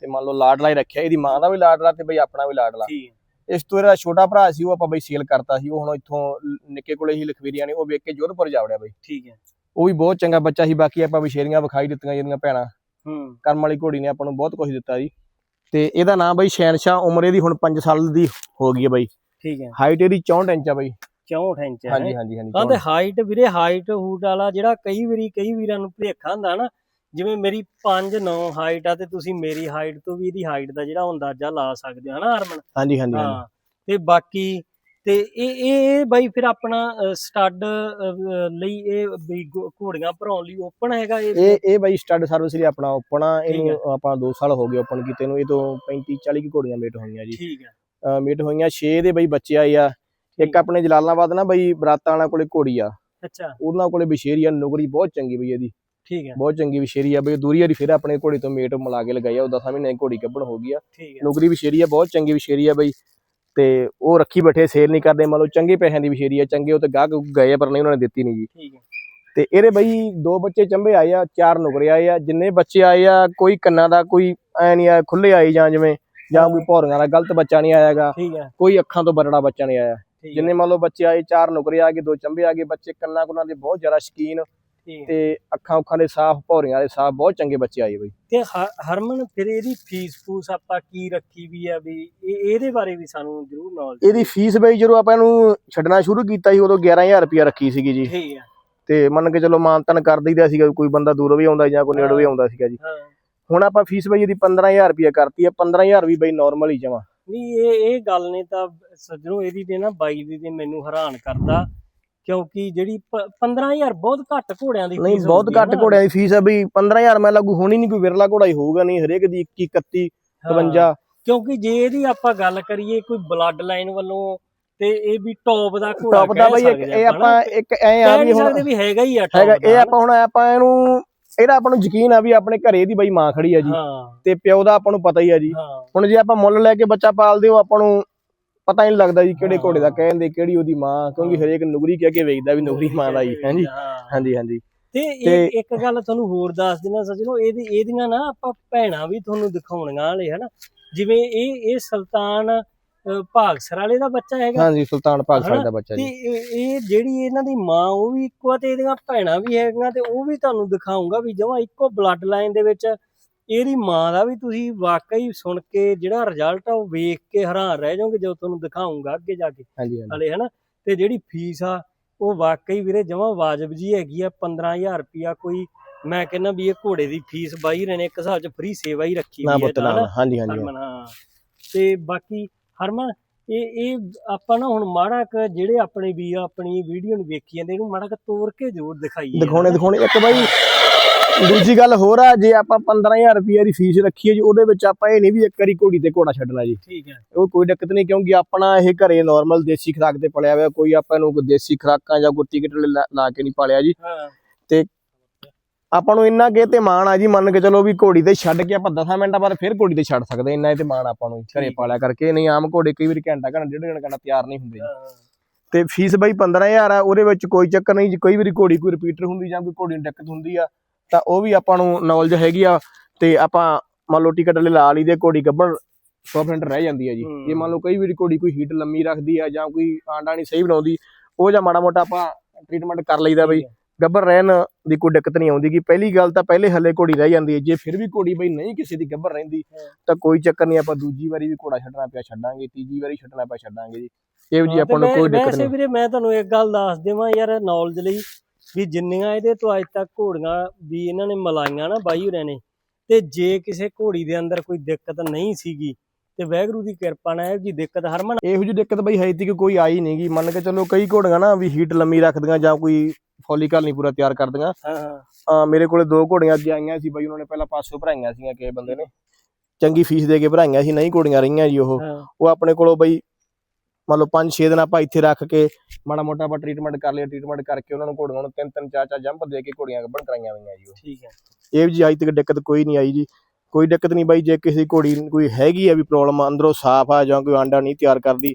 ਤੇ ਮੰਨ ਲਓ ਲਾਡਲਾ ਹੀ ਰੱਖਿਆ। ਇਹਦੀ ਮਾਂ ਦਾ ਵੀ ਲਾਡਲਾ ਤੇ ਬਈ ਆਪਣਾ ਵੀ ਲਾਡਲਾ। ਇਸ ਤੋਂ ਇਹਦਾ ਛੋਟਾ ਭਰਾ ਸੀ ਉਹ ਆਪਾਂ ਬਈ ਸੇਲ ਕਰਤਾ ਸੀ। ਉਹ ਹੁਣ ਇੱਥੋਂ ਨਿੱਕੇ ਕੋਲੇ ਹੀ ਲਖਵੀਰੀਆਂ ਨੇ ਉਹ ਵੇਖ ਕੇ ਜੋਧਪੁਰ ਜਾ ਵੜਿਆ ਬਈ। ਠੀਕ ਹੈ ਉਹ ਵੀ ਬਹੁਤ ਚੰਗਾ ਬੱਚਾ ਸੀ। ਬਾਕੀ ਆਪਾਂ ਵਿਸ਼ੇਰੀਆਂ ਵਿਖਾਈ ਦਿੱਤੀਆਂ ਜਿਹੜੀਆਂ ਭੈਣਾਂ। ਹੂੰ। ਕਰਮ ਵਾਲੀ ਘੋੜੀ ਨੇ ਆਪਾਂ ਨੂੰ ਬਹੁਤ ਕੁਝ ਦਿੱਤਾ ਜੀ। ਤੇ ਇਹਦਾ ਨਾਮ ਬਈ ਸ਼ੈਨਸ਼ਾਹ ਉਮਰ ਇਹਦੀ ਹੁਣ 5 ਸਾਲ ਦੀ ਹੋ ਗਈ ਹੈ ਬਈ। ਠੀਕ ਹੈ ਹਾਈਟ ਇਹਦੀ 64 ਇੰਚ ਆ ਬਈ। 64 ਇੰਚ ਹੈ। ਹਾਂਜੀ ਹਾਂਜੀ ਹਾਂਜੀ ਹਾਂ ਤੇ ਹਾਈਟ ਵੀਰੇ ਹਾਈਟ ਹੂਟ ਵਾਲਾ ਜਿਹੜਾ ਕਈ ਵਾਰੀ ਕਈ ਵੀਰਾਂ ਨੂੰ ਭੁਲੇਖਾ ਹੁੰਦਾ ਨਾ ਜਿਵੇਂ ਮੇਰੀ 5 9 ਹਾਈਟ ਆ ਤੇ ਤੁਸੀਂ ਮੇਰੀ ਹਾਈਟ ਤੋਂ ਵੀ ਇਹਦੀ ਹਾਈਟ ਦਾ ਜਿਹੜਾ ਅੰਦਾਜ਼ਾ ਲਾ ਸਕਦੇ ਹੋ ਹਨਾ ਹਰਮਨ? ਹਾਂਜੀ ਹਾਂਜੀ ਹਾਂ ਤੇ ਬਾਕੀ ਤੇ ਇਹ ਇਹ ਬਾਈ ਫਿਰ ਆਪਣਾ ਸਟੱਡ ਲਈ ਇਹ ਵੀ ਘੋੜੀਆਂ ਭਰਾਉਣ ਲਈ ਓਪਨ ਹੈਗਾ ਇਹ? ਇਹ ਇਹ ਬਾਈ ਸਟੱਡ ਸਰਵਿਸ ਲਈ ਆਪਣਾ ਓਪਨ ਆ ਇਹਨੂੰ ਆਪਾਂ 2 ਸਾਲ ਹੋ ਗਏ ਓਪਨ ਕੀਤੇ ਨੂੰ ਇਹ ਤੋਂ 35 40 ਕੀ ਘੋੜੀਆਂ ਮੇਟ ਹੋਈਆਂ ਜੀ। ਠੀਕ ਹੈ। ਮੇਟ ਹੋਈਆਂ 6 ਦੇ ਬਈ ਬੱਚੇ ਆਏ ਆ ਇੱਕ ਆਪਣੇ ਜਲਾਲਾਬਾਦ ਨਾ ਬਈ ਬਰਾਤਾਂ ਵਾਲਾ ਕੋਲੇ ਘੋੜੀ ਆ। ਅੱਛਾ। ਉਹਨਾਂ ਕੋਲੇ ਵਿਸ਼ੇਰੀ ਆ ਨੁਗਰੀ ਬਹੁਤ ਚੰਗੀ ਬਈ ਇਹਦੀ। ਠੀਕ ਹੈ। ਬਹੁਤ ਚੰਗੀ ਵਿਸ਼ੇਰੀ ਆ ਬਈ ਦੂਰੀ ਵਾਰੀ ਫਿਰ ਆਪਣੇ ਘੋੜੇ ਤੋਂ ਮੇਟ ਮਿਲਾ ਕੇ ਲਗਾਈ ਆ ਉਹ 10 ਮਹੀਨੇ ਘੋੜੀ ਕੱਢਣ ਹੋ ਗਈ ਆ। ਨੁਗਰੀ ਵਿਸ਼ੇਰੀ ਆ ਬਹੁਤ ਚੰਗੀ ਵਿਸ਼ੇਰੀ ਆ ਬਈ। ਤੇ ਉਹ ਰੱਖੀ ਬੈਠੇ ਸੇਲ ਨਹੀਂ ਕਰਦੇ ਮੰਨ ਲਓ ਚੰਗੇ ਪੈਸਿਆਂ ਦੀ ਵਿਸ਼ੇਰੀ ਆ ਚੰਗੇ ਉਹ ਤੇ ਗਾਹਕ ਗਏ ਪਰ ਨਹੀਂ ਉਹਨਾਂ ਨੇ ਦਿੱਤੀ ਨਹੀਂ ਜੀ। ਠੀਕ ਹੈ। ਤੇ ਇਹਦੇ ਬਈ ਦੋ ਬੱਚੇ ਚੰਬੇ ਆਏ ਆ ਚਾਰ ਨੁਕਰੇ ਆਏ ਆ ਜਿੰਨੇ ਬੱਚੇ ਆਏ ਆ ਕੋਈ ਕੰਨਾਂ ਦਾ ਕੋਈ ਐ ਨਹੀਂ ਆ ਖੁੱਲੇ ਆਏ ਜਾਂ ਜਿਵੇਂ ਜਾਂ ਕੋਈ ਭੌਰੀਆਂ ਦਾ ਗਲਤ ਬੱਚਾ ਨਹੀਂ ਆਇਆਗਾ ਕੋਈ ਅੱਖਾਂ ਤੋਂ ਬਰੜਾ ਬੱਚਾ ਨਹੀਂ ਆਇਆ। ਜਿੰਨੇ ਮੰਨ ਲਓ ਬੱਚੇ ਆਏ ਚਾਰ ਨੁਕਰੇ ਆ ਗਏ ਦੋ ਚੰਬੇ ਆ ਗਏ ਬੱਚੇ ਕੰਨਾਂ ਕੁੰਨਾਂ ਦੇ ਬਹੁਤ ਜ਼ਿਆਦਾ ਸ਼ਕੀਨ। ਤੇ ਅੱਖਾਂ ਉੱਖਾਂ ਦੇ ਸਾਫ਼ ਭੌਰੀਆਂ ਦੇ ਸਾਫ਼ ਬਹੁਤ ਚੰਗੇ ਬੱਚੇ ਆਏ ਬਈ। ਤੇ ਹਰਮਨ ਫਿਰ ਇਹਦੀ ਫੀਸ ਫੂਸ ਆਪਾਂ ਕੀ ਰੱਖੀ ਵੀ ਆ ਵੀ ਇਹ ਇਹਦੇ ਬਾਰੇ ਵੀ ਸਾਨੂੰ ਜ਼ਰੂਰ ਨੌਲੇਜ ਇਹਦੀ ਫੀਸ ਬਈ ਜਦੋਂ ਆਪਾਂ ਇਹਨੂੰ ਛੱਡਣਾ ਸ਼ੁਰੂ ਕੀਤਾ ਸੀ ਉਦੋਂ 11000 ਰੁਪਇਆ ਰੱਖੀ ਸੀਗੀ ਜੀ। ਠੀਕ ਤੇ ਮੰਨ ਕੇ ਚਲੋ ਮਾਨਤਨ ਕਰ ਦਈਦਾ ਸੀਗਾ ਕੋਈ ਬੰਦਾ ਦੂਰੋਂ ਵੀ ਆਉਂਦਾ ਜਾਂ ਕੋਈ ਨੇੜੋਂ ਵੀ ਆਉਂਦਾ ਸੀਗਾ ਜੀ। ਹੁਣ ਆਪਾਂ ਫੀਸ ਬਈ ਇਹਦੀ 15000 ਰੁਪਇਆ ਕਰਤੀ ਹੈ 15000 ਵੀ ਬਈ ਨਾਰਮਲ ਹੀ ਜਮਾ। ਨਹੀਂ ਇਹ ਇਹ ਗੱਲ ਨੇ ਤਾਂ ਸੱਜਣੋ ਇਹਦੀ ਤੇ ਨਾ ਬਾਈ ਦੀ ਤੇ ਮੈਨੂੰ ਹੈਰਾਨ ਕਰਦਾ ਕਿਉਂਕਿ ਜਿਹੜੀ ਪ- 15000 ਬਹੁਤ ਘੱਟ ਘੋੜਿਆਂ ਦੀ ਨਹੀਂ ਬਹੁਤ ਘੱਟ। ਘੋੜਿਆਂ ਦੀ ਫੀਸ ਹੈ ਬਈ 15000 ਮੈਂ ਲੱਗੂ ਹੋਣੀ ਨਹੀਂ ਕੋਈ ਵਿਰਲਾ ਘੋੜਾ ਹੀ ਹੋਊਗਾ ਨਹੀਂ ਹਰੇਕ ਦੀ 21 31 ਹਾਂ, 52 ਕਿਉਂਕਿ ਜੇ ਇਹਦੀ ਆਪਾਂ ਗੱਲ ਕਰੀਏ ਕੋਈ ਬਲੱਡ ਲਾਈਨ ਵੱਲੋਂ ਤੇ ਇਹ ਵੀ ਟੌਪ ਦਾ ਘੋੜਾ ਟੌਪ ਦਾ ਬਈ ਇਹ ਆਪਾਂ ਇੱਕ ਐ ਆ ਵੀ ਹੁਣ ਸਕਦੇ ਵੀ ਹੈਗਾ ਹੀ ਆ ਹੈਗਾ ਇਹ? ਆਪਾਂ ਹੁਣ ਆਪਾਂ ਇਹਨੂੰ ਇਹਦਾ ਆਪਾਂ ਨੂੰ ਯਕੀਨ ਆ ਵੀ ਆਪਣੇ ਘਰੇ ਦੀ ਬਈ ਮਾਂ ਖੜੀ ਆ ਜੀ। ਹਾਂ। ਤੇ ਪਿਓ ਦਾ ਆਪਾਂ ਨੂੰ ਪਤਾ ਹੀ ਆ ਜੀ। ਹਾਂ। ਹੁਣ ਜੇ ਆਪਾਂ ਮੁੱਲ ਲੈ ਕੇ ਬੱਚਾ ਪਾਲਦੇ ਹੋ ਆਪਾਂ ਨੂੰ ਪਤਾ ਹੀ ਨਹੀਂ ਲੱਗਦਾ ਜੀ ਕਿਹੜੇ ਹਾਂ। ਘੋੜੇ ਦਾ ਕਹਿੰਦੇ ਕਿਹੜੀ ਉਹਦੀ ਮਾਂ ਕਿਉਂਕਿ ਹਾਂ। ਹਰੇਕ ਨੁਗਰੀ ਕਹਿ ਕੇ ਵੇਚਦਾ ਵੀ ਨੁਗਰੀ ਮਾਂ ਦਾ ਜੀ ਹਾਂਜੀ। ਹਾਂ। ਹਾਂਜੀ ਹਾਂਜੀ। ਤੇ ਇੱਕ ਗੱਲ ਤੁਹਾਨੂੰ ਹੋਰ ਦੱਸ ਦਿਨਾ ਸੱਜਣੋ ਇਹਦੀ ਇਹਦੀਆਂ ਨਾ ਆਪਾਂ ਭੈਣਾਂ ਵੀ ਤੁਹਾਨੂੰ ਦਿਖਾਉਣੀਆਂ ਵਾਲੇ ਹਨਾ। ਜਿਵੇਂ ਇਹ ਇਹ ਸੁਲਤਾਨ ਭਾਗਸਰ ਵਾਲੇ ਦਾ ਬੱਚਾ ਹੈਗਾ। ਹਾਂਜੀ ਸੁਲਤਾਨ ਭਾਗ ਹਨਾ? ਸਾਹਿਬ ਦਾ ਬੱਚਾ ਤੇ ਜੀ ਇਹ ਇਹ ਜਿਹੜੀ ਇਹਨਾਂ ਦੀ ਮਾਂ ਉਹ ਵੀ ਇੱਕੋ ਆ ਤੇ ਇਹਦੀਆਂ ਭੈਣਾਂ ਵੀ ਹੈਗੀਆਂ ਤੇ ਉਹ ਵੀ ਤੁਹਾਨੂੰ ਦਿਖਾਉਂਗਾ ਵੀ ਜਮਾਂ ਇੱਕੋ ਬਲੱਡ ਲਾਈਨ ਦੇ ਵਿੱਚ ਇਹਦੀ ਮਾਂ ਦਾ ਵੀ ਤੁਸੀਂ ਵਾਕਈ ਸੁਣ ਕੇ ਜਿਹੜਾ ਰਿਜ਼ਲਟ ਆ ਉਹ ਵੇਖ ਕੇ ਹੈਰਾਨ ਰਹਿ ਜਾਓਗੇ ਜਦੋਂ ਤੁਹਾਨੂੰ ਦਿਖਾਉਂਗਾ ਅੱਗੇ ਜਾ ਕੇ। ਹਾਂਜੀ ਹਾਂਜੀ। ਹਲੇ ਹਨਾ? ਤੇ ਜਿਹੜੀ ਫੀਸ ਆ ਉਹ ਵਾਕਈ ਵੀਰੇ ਜਮਾ ਵਾਜਬ ਜੀ ਹੈਗੀ ਆ 15000 ਰੁਪਿਆ ਕੋਈ ਮੈਂ ਕਹਿੰਦਾ ਵੀ ਇਹ ਘੋੜੇ ਦੀ ਫੀਸ ਬਾਈ ਰਹੇ ਨੇ ਇੱਕ ਹਿਸਾਬ ਚ ਫ੍ਰੀ ਸੇਵਾ ਹੀ ਰੱਖੀ ਨਾ ਹੋਈ ਹੈ ਪੁੱਤ ਨਾ ਹਨਾ? ਹਾਂਜੀ ਹਾਂਜੀ। ਹਰਮਨ ਹਾਂ। ਤੇ ਬਾਕੀ ਹਰਮਨ ਇਹ ਇਹ ਆਪਾਂ ਨਾ ਹੁਣ ਮਾੜਾ ਕ ਜਿਹੜੇ ਆਪਣੇ ਵੀ ਆਪਣੀ ਵੀਡੀਓ ਨੂੰ ਵੇਖੀ ਜਾਂਦੇ ਇਹਨੂੰ ਮਾੜਾ ਕ ਤੋੜ ਕੇ ਜ਼ਰੂਰ ਦਿਖਾਈਏ। ਦਿਖਾਉਣੇ ਦਿਖਾਉਣੇ। ਇੱਕ ਬਾਈ ਦੂਜੀ ਗੱਲ ਹੋਰ ਆ ਜੇ ਆਪਾਂ 15000 ਰੁਪਏ ਦੀ ਫੀਸ ਰੱਖੀ ਹੈ ਜੀ ਉਹਦੇ ਵਿੱਚ ਆਪਾਂ ਇਹ ਨਹੀਂ ਵੀ ਇੱਕ ਵਾਰੀ ਘੋੜੀ ਤੇ ਘੋੜਾ ਛੱਡਣਾ ਜੀ। ਠੀਕ ਹੈ। ਉਹ ਕੋਈ ਦਿੱਕਤ ਨਹੀਂ ਕਿਉਂਕਿ ਆਪਣਾ ਇਹ ਘਰੇ ਨਾਰਮਲ ਦੇਸੀ ਖੁਰਾਕ ਤੇ ਪਲਿਆ ਹੋਇਆ ਕੋਈ ਆਪਾਂ ਨੂੰ ਕੋਈ ਦੇਸੀ ਖੁਰਾਕਾਂ ਜਾਂ ਕੋਈ ਟਿਕਟ ਲਾ ਕੇ ਨਹੀਂ ਪਾਲਿਆ ਜੀ। ਹਾਂ। ਆਪਾਂ ਨੂੰ ਇੰਨਾ ਕੇ ਤੇ ਮਾਣ ਆ ਜੀ ਮੰਨ ਕੇ ਚਲੋ ਵੀ ਘੋੜੀ ਤੇ ਛੱਡ ਕੇ ਆਪਾਂ 10 ਮਿੰਟਾਂ ਬਾਅਦ ਫਿਰ ਘੋੜੀ ਤੇ ਛੱਡ ਸਕਦੇ ਇੰਨਾ ਤੇ ਮਾਣ ਆਪਾਂ ਨੂੰ ਘਰੇ। ਪਾਲਿਆ ਕਰਕੇ। ਨਹੀਂ ਆਮ ਘੋੜੇ ਕਈ ਵਾਰੀ ਘੰਟਾ ਘੰਟਾ ਡੇਢ ਘੰਟਾ ਤਿਆਰ ਨਹੀਂ ਹੁੰਦੇ ਜੀ। ਤੇ ਫੀਸ ਬਈ 15000 ਆ ਉਹਦੇ ਵਿੱਚ ਕੋਈ ਚੱਕਰ ਨਹੀਂ ਜੀ ਕੋਈ ਵਾਰੀ ਘੋੜੀ ਕੋਈ ਰਿਪੀਟਰ ਹੁੰਦੀ ਜਾਂ ਕੋਈ ਘੋੜੀ ਨੂੰ ਦਿੱਕਤ ਹੁੰਦੀ ਆ ਤਾਂ ਉਹ ਵੀ ਆਪਾਂ ਨੂੰ ਨੌਲੇਜ ਹੈਗੀ ਆ। ਤੇ ਆਪਾਂ ਮੰਨ ਲਓ ਟਿਕਟ ਲੈ ਲਾ ਲਈ ਦੇ ਘੋੜੀ ਗੱਬਣ 100% ਰਹਿ ਜਾਂਦੀ ਆ ਜੀ। ਜੇ ਮੰਨ ਲਓ ਕਈ ਵਾਰੀ ਘੋੜੀ ਕੋਈ ਹੀਟ ਲੰਮੀ ਰੱਖਦੀ ਆ ਜਾਂ ਕੋਈ ਆਂਡਾ ਨਹੀਂ ਸਹੀ ਬਣਾਉਂਦੀ ਉਹ ਜਾਂ ਮਾੜਾ ਮੋਟਾ ਆਪਾਂ ਟ੍ਰੀਟਮੈਂਟ ਕਰ ਲਈਦਾ ਬਈ। ਗੱਬਰ ਰਹਿਣ ਦੀ ਕੋਈ ਦਿੱਕਤ ਨਹੀਂ ਆਉਂਦੀ ਕਿ ਪਹਿਲੀ ਗੱਲ ਤਾਂ ਪਹਿਲੇ ਹੱਲੇ ਘੋੜੀ ਰਹਿ ਜਾਂਦੀ ਹੈ ਜੇ ਫਿਰ ਵੀ ਘੋੜੀ ਬਈ ਨਹੀਂ ਕਿਸੇ ਦੀ ਗੱਬਰ ਰਹਿੰਦੀ। ਤਾਂ ਕੋਈ ਚੱਕਰ ਨਹੀਂ ਆਪਾਂ ਦੂਜੀ ਵਾਰੀ ਵੀ ਘੋੜਾ ਛੱਡਣਾ ਪਿਆ ਛੱਡਾਂਗੇ ਤੀਜੀ ਵਾਰੀ ਛੱਡਣਾ ਪਿਆ ਛੱਡਾਂਗੇ ਜੀ। ਇਹੋ ਜੀ ਆਪਾਂ ਨੂੰ ਕੋਈ ਦਿੱਕਤ ਵੈਸੇ ਨਹੀਂ। ਵੀਰੇ ਮੈਂ ਤੁਹਾਨੂੰ ਇੱਕ ਗੱਲ ਦੱਸ ਦੇਵਾਂ ਯਾਰ ਨੌਲੇਜ ਲਈ ਵੀ ਜਿੰਨੀਆਂ ਇਹਦੇ ਤੋਂ ਅੱਜ ਤੱਕ ਘੋੜੀਆਂ ਵੀ ਇਹਨਾਂ ਨੇ ਮਲਾਈਆਂ ਨਾ ਬਾਈ ਹੋਰਾਂ ਨੇ ਤੇ ਜੇ ਕਿਸੇ ਘੋੜੀ ਦੇ ਅੰਦਰ ਕੋਈ ਦਿੱਕਤ ਨਹੀਂ ਸੀਗੀ ਤੇ ਵਾਹਿਗੁਰੂ ਦੀ ਕਿਰਪਾ ਨਾਲ ਇਹ ਜੀ ਦਿੱਕਤ ਹਰਮਨ ਇਹੋ ਜਿਹੀ ਦਿੱਕਤ ਬਈ ਹੈ ਤੀ ਕਿ ਕੋਈ ਆਈ ਨਹੀਂਗੀ ਮੰਨ ਕੇ ਚੱਲੋ ਕਈ ਘੋੜੀਆਂ ਨਾ ਵੀ ਹੀਟ ਲੰਮੀ ਰੱਖਦੀਆਂ ਜਾਂ ਕੋਈ ਫੋਲੀਕਲ ਨਹੀਂ ਪੂਰਾ ਤਿਆਰ ਕਰਦੀਆਂ। ਹਾਂ ਹਾਂ। ਮੇਰੇ ਕੋਲੇ ਦੋ ਘੋੜੀਆਂ ਅੱਗੇ ਆਈਆਂ ਸੀ ਬਈ ਉਹਨਾਂ ਨੇ ਪਹਿਲਾਂ ਪਾਸੋਂ ਭਰਾਈਆਂ ਸੀਗੀਆਂ ਕਿਸੇ ਬੰਦੇ ਨੇ। ਚੰਗੀ ਫੀਸ ਦੇ ਕੇ ਭਰਾਈਆਂ ਸੀ ਨਹੀਂ ਘੋੜੀਆਂ ਰਹੀਆਂ ਜੀ ਉਹ। ਉਹ ਆਪਣੇ ਕੋਲੋਂ ਬਈ ਮੰਨ ਲਓ 5-6 ਦਿਨ ਆਪਾਂ ਇੱਥੇ ਰੱਖ ਕੇ ਮਾੜਾ ਮੋਟਾ ਆਪਾਂ ਟ੍ਰੀਟਮੈਂਟ ਕਰ ਲਿਆ ਟ੍ਰੀਟਮੈਂਟ ਕਰਕੇ ਉਹਨਾਂ ਨੂੰ ਘੋੜੀਆਂ ਨੂੰ ਤਿੰਨ ਤਿੰਨ ਚਾਰ ਚਾਰ ਜੰਪ ਦੇ ਕੇ ਘੋੜੀਆਂ ਗੱਭਣ ਕਰਾਈਆਂ ਹੋਈਆਂ ਜੀ ਉਹ। ਠੀਕ ਹੈ। ਇਹ ਵੀ ਜੀ ਅੱਜ ਤੱਕ ਦਿੱਕਤ ਕੋਈ ਨਹੀਂ ਆਈ ਜੀ। ਕੋਈ ਦਿੱਕਤ ਨਹੀਂ ਬਾਈ ਜੇ ਕਿਸੇ ਘੋੜੀ ਨੂੰ ਕੋਈ ਹੈਗੀ ਆ ਵੀ ਪ੍ਰੋਬਲਮ ਅੰਦਰੋਂ ਸਾਫ਼ ਆ ਜਾਂ ਕੋਈ ਆਂਡਾ ਨਹੀਂ ਤਿਆਰ ਕਰਦੀ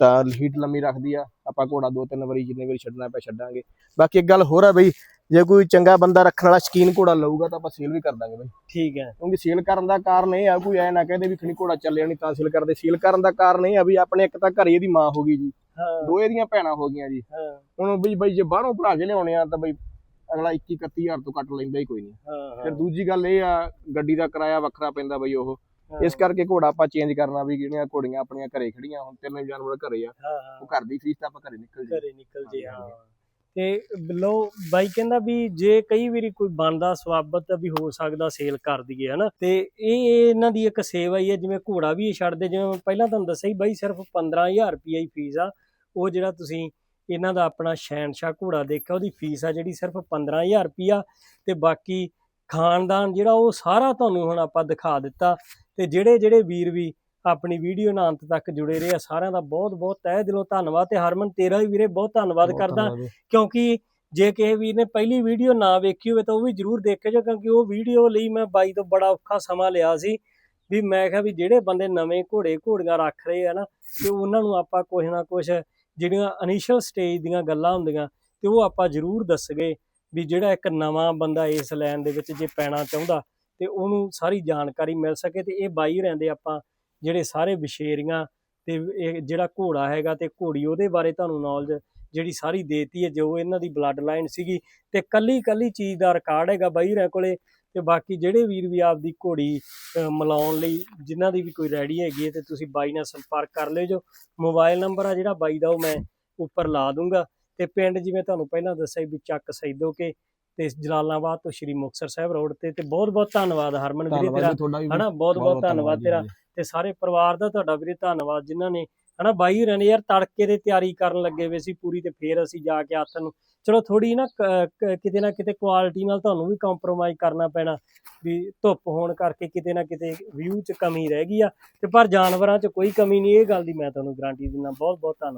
ਤਾਂ ਹੀਟ ਲੰਮੀ ਰੱਖਦੀ ਆ। ਆਪਾਂ ਘੋੜਾ ਦੋ ਤਿੰਨ ਵਾਰੀ ਜਿੰਨੇ ਵਾਰੀ ਛੱਡਣਾ ਪਿਆ ਛੱਡਾਂਗੇ। ਬਾਕੀ ਇੱਕ ਗੱਲ ਹੋਰ ਆ ਬਈ ਜੇ ਕੋਈ ਚੰਗਾ ਬੰਦਾ ਰੱਖਣ ਵਾਲਾ ਸ਼ਕੀਨ ਘੋੜਾ ਲਊਗਾ ਤਾਂ ਆਪਾਂ ਸੇਲ ਵੀ ਕਰ ਦਾਂਗੇ ਬਈ। ਠੀਕ ਹੈ। ਕਿਉਂਕਿ ਸੇਲ ਕਰਨ ਦਾ ਕਾਰਨ ਇਹ ਆ ਕੋਈ ਐ ਨਾ ਕਹਦੇ ਵੀ ਖਣੀ ਘੋੜਾ ਚੱਲਿਆ ਨਹੀਂ ਤਾਂ ਸੇਲ ਕਰਦੇ। ਸੇਲ ਕਰਨ ਦਾ ਕਾਰਨ ਇਹ ਆ ਵੀ ਆਪਣੇ ਇੱਕ ਤਾਂ ਘਰੇ ਇਹਦੀ ਮਾਂ ਹੋ ਗਈ ਜੀ। ਦੋ ਇਹਦੀਆਂ ਭੈਣਾਂ ਹੋ ਗਈਆਂ ਜੀ। ਹਾਂ। ਹੁਣ ਬਈ ਬਈ ਜੇ ਬਾਹਰੋਂ ਭਰਾ ਕੇ ਲਿਆਉਣੇ ਆ ਤਾਂ ਬਈ ਅਗਲਾ 21 31000 ਤੋਂ ਘੱਟ ਲੈਂਦਾ ਹੀ ਕੋਈ ਨਹੀਂ ਹਾਂ। ਫਿਰ ਦੂਜੀ ਗੱਲ ਇਹ ਆ ਗੱਡੀ ਦਾ ਕਿਰਾਇਆ ਵੱਖਰਾ ਪੈਂਦਾ ਬਈ ਉਹ। ਇਸ ਕਰਕੇ ਘੋੜਾ ਆਪਾਂ ਚੇਂਜ ਕਰਨਾ ਵੀ ਜਿਹੜੀਆਂ ਘੋੜੀਆਂ ਆਪਣੀਆਂ ਘਰੇ ਖੜੀਆਂ ਹੁਣ ਤਿੰਨ ਜਾਨਵਰ ਘਰੇ ਆ ਉਹ ਘਰ ਦੀ ਫੀਸ ਤਾਂ ਆਪਾਂ ਘਰੇ ਨਿਕਲ ਜੀ ਘਰੇ ਨਿਕਲ ਜੇ ਹਾਂ ਤੇ ਲੋ ਬਾਈ ਕਹਿੰਦਾ ਵੀ ਜੇ ਕਈ ਵਾਰੀ ਕੋਈ ਬਣਦਾ ਸਵਾਬਤ ਵੀ ਹੋ ਸਕਦਾ ਸੇਲ ਕਰ ਦਈਏ ਹਨਾ? ਤੇ ਇਹ ਇਹ ਇਹਨਾਂ ਦੀ ਇੱਕ ਸੇਵਾ ਹੀ ਹੈ ਜਿਵੇਂ ਘੋੜਾ ਵੀ ਛੱਡਦੇ ਜਿਵੇਂ ਪਹਿਲਾਂ ਤੁਹਾਨੂੰ ਦੱਸਿਆ ਹੀ ਬਾਈ ਸਿਰਫ 15000 ਰੁਪਈਆ ਹੀ ਫੀਸ ਆ। ਉਹ ਜਿਹੜਾ ਤੁਸੀਂ ਇਹਨਾਂ ਦਾ ਆਪਣਾ ਸ਼ੈਨਸ਼ਾ ਘੋੜਾ ਦੇਖਿਆ ਉਹਦੀ ਫੀਸ ਆ ਜਿਹੜੀ ਸਿਰਫ 15000 ਰੁਪਈਆ। ਤੇ ਬਾਕੀ ਖਾਨਦਾਨ ਜਿਹੜਾ ਉਹ ਸਾਰਾ ਤੁਹਾਨੂੰ ਹੁਣ ਆਪਾਂ ਦਿਖਾ ਦਿੱਤਾ। ਤੇ ਜਿਹੜੇ ਜਿਹੜੇ ਵੀਰ ਵੀ ਆਪਣੀ ਵੀਡੀਓ ਨਾਲ ਅੰਤ ਤੱਕ ਜੁੜੇ ਰਹੇ ਆ ਸਾਰਿਆਂ ਦਾ ਬਹੁਤ ਬਹੁਤ ਤਹਿ ਦਿਲੋਂ ਧੰਨਵਾਦ ਤੇ ਹਰਮਨ ਤੇਰਾ ਵੀ ਵੀਰੇ ਬਹੁਤ ਧੰਨਵਾਦ ਕਰਦਾ ਕਿਉਂਕਿ ਜੇ ਕਿਸੇ ਵੀਰ ਨੇ ਪਹਿਲੀ ਵੀਡੀਓ ਨਾ ਵੇਖੀ ਹੋਵੇ ਤਾਂ ਉਹ ਵੀ ਜਰੂਰ ਦੇਖਿਓ ਜੋ ਕਿਉਂਕਿ ਉਹ ਵੀਡੀਓ ਲਈ ਮੈਂ ਬਾਈ ਤੋਂ ਬੜਾ ਔਖਾ ਸਮਾਂ ਲਿਆ ਸੀ ਵੀ ਮੈਂ ਕਿਹਾ ਵੀ ਜਿਹੜੇ ਬੰਦੇ ਨਵੇਂ ਘੋੜੇ ਘੋੜੀਆਂ ਰੱਖ ਰਹੇ ਆ ਨਾ ਤੇ ਉਹਨਾਂ ਨੂੰ ਆਪਾਂ ਕੁਝ ਨਾ ਕੁਝ ਜਿਹੜੀਆਂ ਇਨੀਸ਼ੀਅਲ ਸਟੇਜ ਦੀਆਂ ਗੱਲਾਂ ਹੁੰਦੀਆਂ ਤੇ ਉਹ ਆਪਾਂ ਜਰੂਰ ਦੱਸਗੇ ਵੀ ਜਿਹੜਾ ਇੱਕ ਨਵਾਂ ਬੰਦਾ ਇਸ ਲਾਈਨ ਦੇ ਵਿੱਚ ਜੇ ਪੈਣਾ ਚਾਹੁੰਦਾ ਤੇ ਉਹਨੂੰ ਸਾਰੀ ਜਾਣਕਾਰੀ ਮਿਲ ਸਕੇ ਤੇ ਇਹ ਬਾਈ ਰਹਿੰਦੇ ਆਪਾਂ ਜਿਹੜੇ ਸਾਰੇ ਵਿਸ਼ੇਰੀਆਂ ਤੇ ਇਹ ਜਿਹੜਾ ਘੋੜਾ ਹੈਗਾ ਤੇ ਘੋੜੀ ਉਹਦੇ ਬਾਰੇ ਤੁਹਾਨੂੰ ਨੌਲੇਜ ਜਿਹੜੀ ਸਾਰੀ ਦੇਤੀ ਹੈ ਜੋ ਇਹਨਾਂ ਦੀ ਬਲੱਡ ਲਾਈਨ ਸੀਗੀ ਤੇ ਕੱਲੀ ਕੱਲੀ ਚੀਜ਼ ਦਾ ਰਿਕਾਰਡ ਹੈਗਾ ਬਾਈ ਰੇ ਕੋਲੇ ਤੇ ਬਾਕੀ ਜਿਹੜੇ ਵੀਰ ਵੀ ਆਪਦੀ ਘੋੜੀ ਅਹ, ਮਿਲਾਉਣ ਲਈ ਜਿਨ੍ਹਾਂ ਦੀ ਵੀ ਕੋਈ ਰੈਡੀ ਹੈਗੀ ਹੈ ਤੇ ਤੁਸੀਂ ਬਾਈ ਨਾਲ ਸੰਪਰਕ ਕਰ ਲਿਓ ਜੋ। ਮੋਬਾਈਲ ਨੰਬਰ ਆ ਜਿਹੜਾ ਬਾਈ ਦਾ ਉਹ ਮੈਂ ਉੱਪਰ ਲਾ ਦੂੰਗਾ ਤੇ ਪਿੰਡ ਜਿਵੇਂ ਤੁਹਾਨੂੰ ਪਹਿਲਾਂ ਦੱਸਿਆ ਵੀ ਚੱਕ ਸੈਦੋ ਕੇ ਤੇ ਜਲਾਲਾਬਾਦ ਤੋਂ ਸ਼੍ਰੀ ਮੁਕਤਸਰ ਸਾਹਿਬ ਰੋਡ ਤੇ ਤੇ ਬਹੁਤ ਬਹੁਤ ਧੰਨਵਾਦ ਹਰਮਨ ਵੀਰੇ ਤੇਰਾ। ਹਨਾ ਬਹੁਤ ਬਹੁਤ ਧੰਨਵਾਦ ਤੇਰਾ। ਤੇ ਸਾਰੇ ਪਰਿਵਾਰ ਦਾ ਤੁਹਾਡਾ ਵੀਰੇ ਧੰਨਵਾਦ ਜਿਨ੍ਹਾਂ ਨੇ ਹਨਾ ਬਾਈ ਹੋਰਾਂ ਨੇ ਯਾਰ ਤੜਕੇ ਦੇ ਤਿਆਰੀ ਕਰਨ ਲੱਗੇ ਵੇ ਸੀ ਪੂਰੀ ਤੇ ਫੇਰ ਅਸੀਂ ਜਾ ਕੇ ਹੱਥ ਨੂੰ। ਚਲੋ ਥੋੜੀ ਨਾ ਕਿਤੇ ਨਾ ਕਿਤੇ ਕੁਆਲਿਟੀ ਨਾਲ ਤੁਹਾਨੂੰ ਵੀ ਕੰਪਰੋਮਾਈਜ਼ ਕਰਨਾ ਪੈਣਾ ਵੀ ਧੁੱਪ ਹੋਣ ਕਰਕੇ ਕਿਤੇ ਨਾ ਕਿਤੇ ਵਿਊ 'ਚ ਕਮੀ ਰਹਿ ਗਈ ਆ। ਤੇ ਪਰ ਜਾਨਵਰਾਂ 'ਚ ਕੋਈ ਕਮੀ ਨਹੀਂ ਇਹ ਗੱਲ ਦੀ ਮੈਂ ਤੁਹਾਨੂੰ ਗਾਰੰਟੀ ਦਿੰਦਾ। ਬਹੁਤ ਬਹੁਤ ਧੰਨਵਾਦ।